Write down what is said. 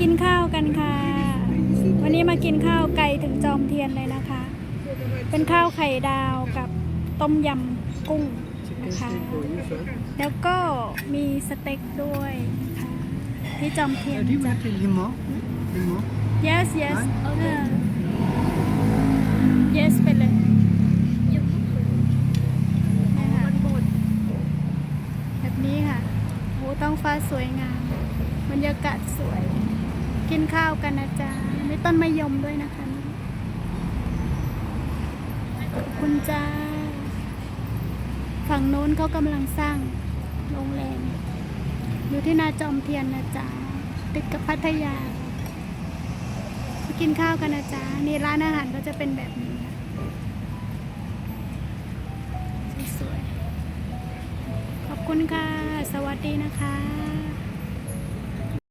กินข้าวกันค่ะ วันนี้มากินข้าวไก่ถึงจอมเทียนเลยนะคะ เป็นข้าวไข่ดาวกับต้มยำกุ้งนะคะ แล้วก็มีสเต็กด้วยนะคะที่จอมเทียน Tadi จ้ะ berapa lima? Lima. yes yes เออ yes ไปเลยนะคะแบบนี้ค่ะโอ้ท้องฟ้าสวยงาม บรรยากาศสวย กินข้าวกันนะจ๊ะมีต้นมะยมด้วยนะคะ ขอบคุณจ้า ฝั่งโน้นเขากำลังสร้างโรงแรม อยู่ที่นาจอมเทียนนะจ๊ะ ติดกับพัทยา กินข้าวกันนะจ๊ะ นี่ร้านอาหารก็จะเป็นแบบนี้สวยๆขอบคุณค่ะ สวัสดีนะคะ